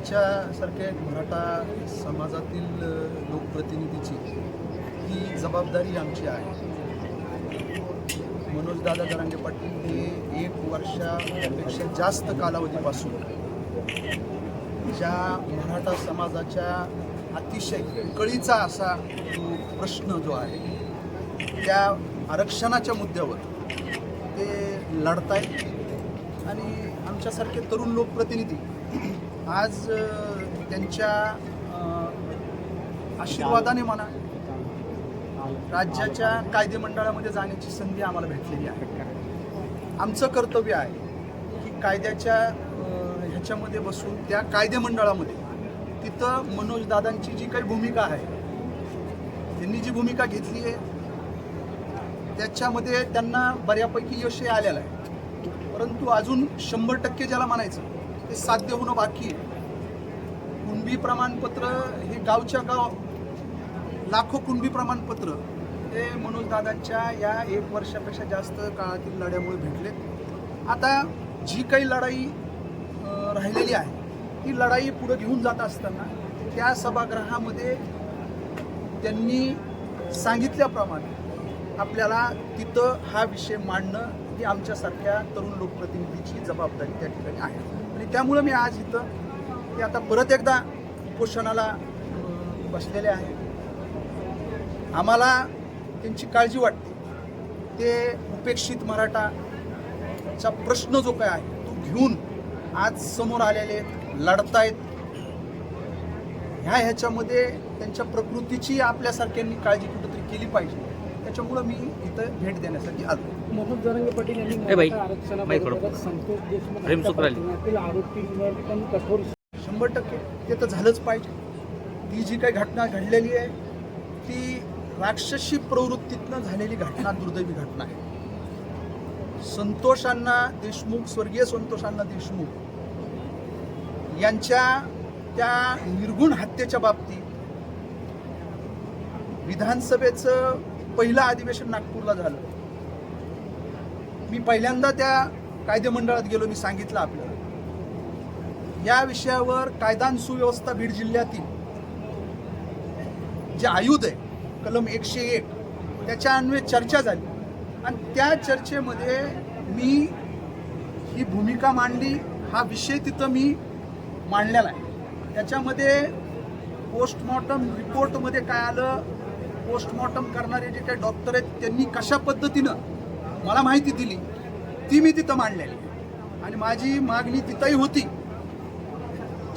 आमच्यासारख्या मराठा समाजातील लोकप्रतिनिधीची ही जबाबदारी आमची आहे. मनोजदादा जरांगे पाटील हे एक वर्षापेक्षा जास्त कालावधीपासून ज्या मराठा समाजाच्या अतिशय कळीचा असा जो प्रश्न जो आहे त्या आरक्षणाच्या मुद्द्यावर ते लढतायत. आणि आमच्यासारखे तरुण लोकप्रतिनिधी आज त्यांच्या आशीर्वादाने म्हणा राज्याच्या कायदेमंडळामध्ये जाण्याची संधी आम्हाला भेटलेली आहे. आमचं कर्तव्य आहे की कायद्याच्या ह्याच्यामध्ये बसून त्या कायदेमंडळामध्ये तिथं मनोजदादांची जी काही भूमिका आहे त्यांनी जी भूमिका घेतली आहे त्याच्यामध्ये त्यांना बऱ्यापैकी यश आलेलं आहे. परंतु अजून शंभर टक्के ज्याला म्हणायचं ते साध्य होणं बाकी कुणबी प्रमाणपत्र हे गावच्या गाव लाखो कुणबी प्रमाणपत्र हे मनोजदादांच्या या एक वर्षापेक्षा जास्त काळातील लढ्यामुळे भेटलेत. आता जी काही लढाई राहिलेली आहे ती लढाई पुढे घेऊन जात असताना त्या सभागृहामध्ये त्यांनी सांगितल्याप्रमाणे आपल्याला तिथं हा विषय मांडणं ही आमच्यासारख्या तरुण लोकप्रतिनिधीची जबाबदारी त्या ठिकाणी आहे. त्यामुळं मी आज इथं ते आता परत एकदा उपोषणाला बसलेले आहे. आम्हाला त्यांची काळजी वाटते. ते उपेक्षित मराठाचा प्रश्न जो काय आहे तो घेऊन आज समोर आलेले आहेत, लढतायत. ह्या ह्याच्यामध्ये त्यांच्या प्रकृतीची आपल्यासारख्यांनी काळजी कुठंतरी केली पाहिजे. त्याच्यामुळं मी इथं भेट देण्यासाठी आलो. मनोज जरंगे पाटील यांनी. आरक्षणाबरोबरच संतोष देशमुख आरोपींवर पण कठोर शंभर टक्के. ते तर झालंच पाहिजे. ती जी काही घटना घडलेली आहे ती राक्षसी प्रवृत्तीतनं झालेली घटना दुर्दैवी घटना आहे. संतोषांना देशमुख स्वर्गीय संतोषांना देशमुख यांच्या त्या निर्गुण हत्येच्या बाबतीत विधानसभेचं पहिलं अधिवेशन नागपूरला झालं. मी पहिल्यांदा त्या कायदेमंडळात गेलो मी सांगितलं आपल्याला. या विषयावर कायदा आणि सुव्यवस्था बीड जिल्ह्यातील जे आयुध आहे कलम एकशे एक त्याच्या अन्वये चर्चा झाली. आणि त्या चर्चेमध्ये मी ही भूमिका मांडली हा विषय तिथं मी मांडलेला आहे. त्याच्यामध्ये पोस्टमॉर्टम रिपोर्टमध्ये काय आलं? पोस्टमॉर्टम करणारे जे काही डॉक्टर आहेत त्यांनी कशा पद्धतीनं मला माहिती दिली. ती मी तिथं मांडलेली. आहे. आणि माझी मागणी तिथंही होती.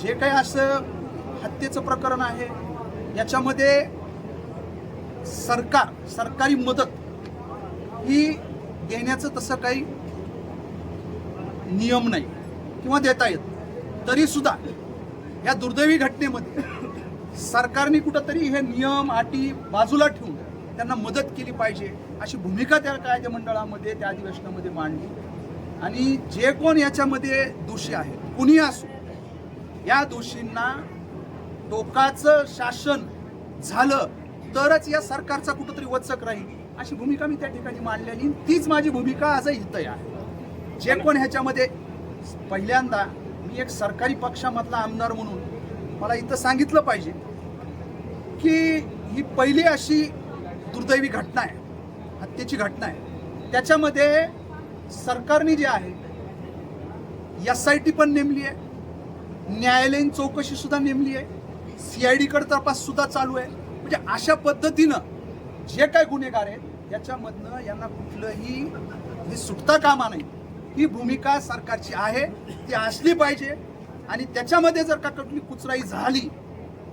जे काही असं हत्येचं प्रकरण आहे याच्यामध्ये सरकार सरकारी मदत ही देण्याचं तसं काही नियम नाही किंवा देता येत तरीसुद्धा या दुर्दैवी घटनेमध्ये सरकारने कुठंतरी हे नियम अटी बाजूला ठेवून त्यांना मदत केली पाहिजे. अशी भूमिका त्या कायदेमंडळामध्ये त्या अधिवेशनामध्ये मांडली. आणि जे कोण याच्यामध्ये दोषी आहेत कुणी असो या दोषींना टोकाचं शासन झालं तरच या सरकारचा कुठंतरी वचक राहील अशी भूमिका मी त्या ठिकाणी मांडलेली. तीच माझी भूमिका आजही इथं आहे. जे कोण ह्याच्यामध्ये पहिल्यांदा मी एक सरकारी पक्षामधला आमदार म्हणून मला इथं सांगितलं पाहिजे की ही पहिली अशी दुर्दैवी घटना आहे. हत्येची घटना आहे. त्याच्यामध्ये सरकारने जे आहे एस आय टी पण नेमली आहे. न्यायालयीन चौकशी सुद्धा नेमली आहे. सी आय तपास सुद्धा चालू आहे. म्हणजे अशा पद्धतीनं जे काय गुन्हेगार आहेत याच्यामधनं यांना कुठलंही हे सुटता कामा नाही ही भूमिका सरकारची आहे ती असली पाहिजे. आणि त्याच्यामध्ये जर का कुठली कुचराई झाली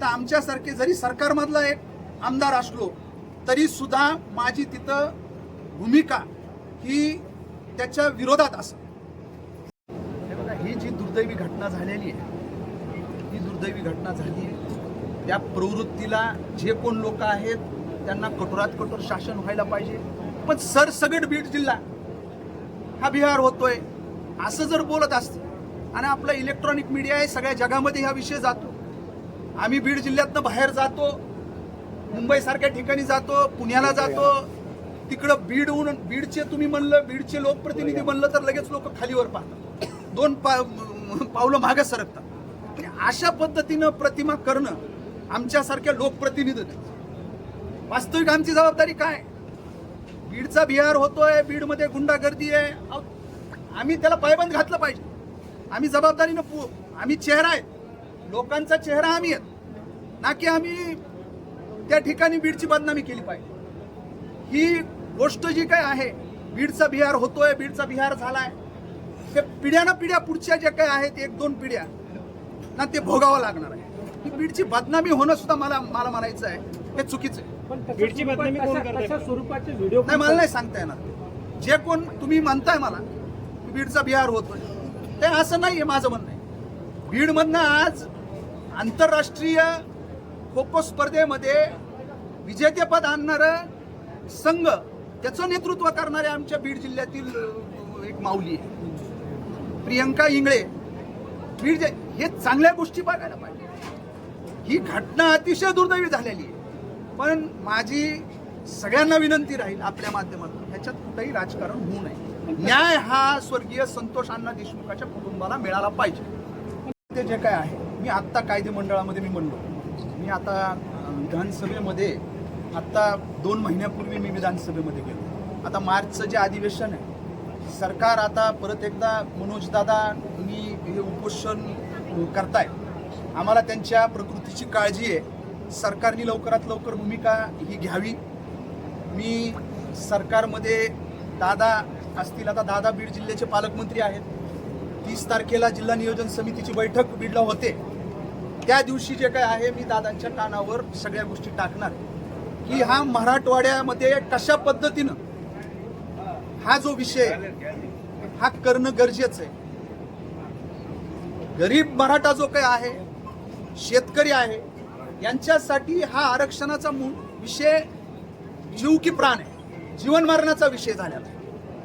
तर आमच्यासारखे जरी सरकारमधला एक आमदार असलो तरीसुद्धा माझी तिथं भूमिका ही त्याच्या विरोधात असेल हे बघा ही जी दुर्दैवी घटना झालेली आहे ही दुर्दैवी घटना झाली आहे. त्या प्रवृत्तीला जे कोण लोक आहेत त्यांना कठोरात कठोर शासन व्हायला पाहिजे. पण सरसगट बीड जिल्हा हा बिहार होतोय. असं जर बोलत असते आणि आपला इलेक्ट्रॉनिक मीडिया आहे सगळ्या जगामध्ये हा विषय जातो. आम्ही बीड जिल्ह्यातनं बाहेर जातो मुंबईसारख्या ठिकाणी जातो पुण्याला जातो. तिकडं बीडहून बीडचे तुम्ही म्हणलं बीडचे लोकप्रतिनिधी म्हणलं तर लगेच लोक खालीवर पाहतात. दोन पा पावलं मागं सरकतात. अशा पद्धतीनं प्रतिमा करणं आमच्यासारख्या लोकप्रतिनिधी वास्तविक आमची जबाबदारी काय? बीडचा बिहार होतोय बीडमध्ये गुंडागर्दी आहे. आम्ही त्याला पायबंद घातलं पाहिजे. आम्ही जबाबदारीनं पु आम्ही चेहरा आहे. लोकांचा चेहरा आम्ही आहेत. ना की आम्ही त्या ठिकाणी बीडची बदनामी केली पाहिजे. ही गोष्ट जी काय आहे बीडचा बिहार होतोय बीडचा बिहार झालाय ते पिढ्यानं पिढ्या पुढच्या ज्या काय आहेत एक दोन पिढ्या ना ते भोगावं लागणार आहे. ही बीडची बदनामी होणं सुद्धा मला मला म्हणायचं आहे हे चुकीचं आहे. पण तशा बीडची बदनामी कोण तशा- करतंय? तशा स्वरूपाचे व्हिडिओ नाही मला नाही सांगता येणार. जे कोण तुम्ही म्हणताय मला की बीडचा बिहार होतोय ते असं नाहीये माझं म्हणणं आहे. बीडमधनं आज आंतरराष्ट्रीय खो खो स्पर्धेमध्ये विजेतेपद आणणारं संघ त्याचं नेतृत्व करणारे आमच्या बीड जिल्ह्यातील एक माऊली आहे. प्रियंका इंगळे. बीड हे चांगल्या गोष्टी बघायला पाहिजे. ही घटना अतिशय दुर्दैवी झालेली आहे. पण माझी सगळ्यांना विनंती राहील आपल्या माध्यमातून ह्याच्यात कुठंही राजकारण होऊ नये. न्याय हा स्वर्गीय संतोष अण्णा देशमुखाच्या कुटुंबाला मिळाला पाहिजे. ते जे काय आहे मी आत्ता कायदे मंडळामध्ये मी म्हणलो. मी आता विधानसभेमध्ये आत्ता दोन महिन्यापूर्वी मी विधानसभेमध्ये गेलो. आता मार्चचं जे अधिवेशन आहे सरकार आता परत एकदा मनोजदादा मी हे उपोषण करताय. आम्हाला त्यांच्या प्रकृतीची काळजी आहे. सरकारने लवकरात लवकर भूमिका ही घ्यावी. मी सरकारमध्ये दादा असतील आता दादा बीड जिल्ह्याचे पालकमंत्री आहेत. तीस तारखेला जिल्हा नियोजन समितीची बैठक बीडला होते. त्या दिवशी जे काय आहे मी दादांच्या कानावर सगळ्या गोष्टी टाकणार. की हा मराठवाड्यामध्ये कशा पद्धतीनं हा जो विषय हा करणं गरजेचं आहे. गरीब मराठा जो काही आहे शेतकरी आहे यांच्यासाठी हा आरक्षणाचा मू- विषय जीव की प्राण आहे. जीवन मरणाचा विषय झालेला आहे.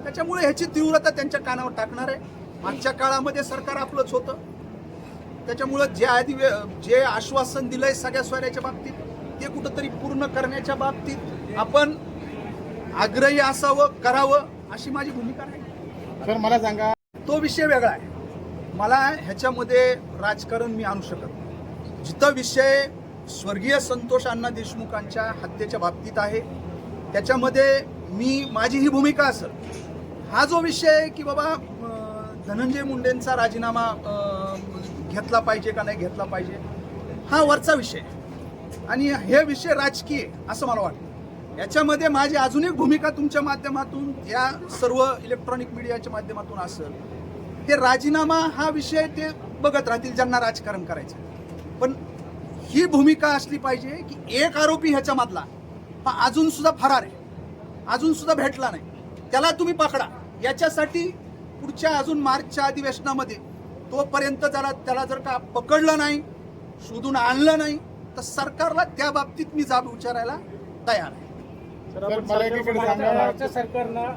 त्याच्यामुळे ह्याची तीव्रता त्यांच्या कानावर टाकणार आहे. मागच्या काळामध्ये सरकार आपलंच होतं. त्याच्यामुळं जे आधी जे आश्वासन दिलंय सगळ्या सोयऱ्याच्या बाबतीत ते कुठंतरी पूर्ण करण्याच्या बाबतीत आपण आग्रही असावं करावं अशी माझी भूमिका आहे सर मला सांगा. तो विषय वेगळा आहे. मला ह्याच्यामध्ये राजकारण मी आणू शकत नाही. जिथं विषय स्वर्गीय संतोष अण्णा देशमुखांच्या हत्येच्या बाबतीत आहे त्याच्यामध्ये मी माझी ही भूमिका असेल हा जो विषय आहे की बाबा धनंजय मुंडेंचा राजीनामा घेतला पाहिजे का नाही घेतला पाहिजे? हा वरचा विषय. आणि हे विषय राजकीय असं मला वाटतं. याच्यामध्ये माझी अजून एक भूमिका तुमच्या माध्यमातून या सर्व इलेक्ट्रॉनिक मीडियाच्या माध्यमातून असेल. ते राजीनामा हा विषय ते बघत राहतील ज्यांना राजकारण करायचं पण ही भूमिका असली पाहिजे की एक आरोपी ह्याच्यामधला हा अजून सुद्धा फरार आहे. अजून सुद्धा भेटला नाही. त्याला तुम्ही पकडा. याच्यासाठी पुढच्या अजून मार्चच्या अधिवेशनामध्ये तोपर्यंत जरा त्याला जर का पकडलं नाही शोधून आणलं नाही तर सरकारला त्या बाबतीत मी जाब विचारायला तयार आहे. सर मला एकीकडे सांगा महाराष्ट्र सरकारनं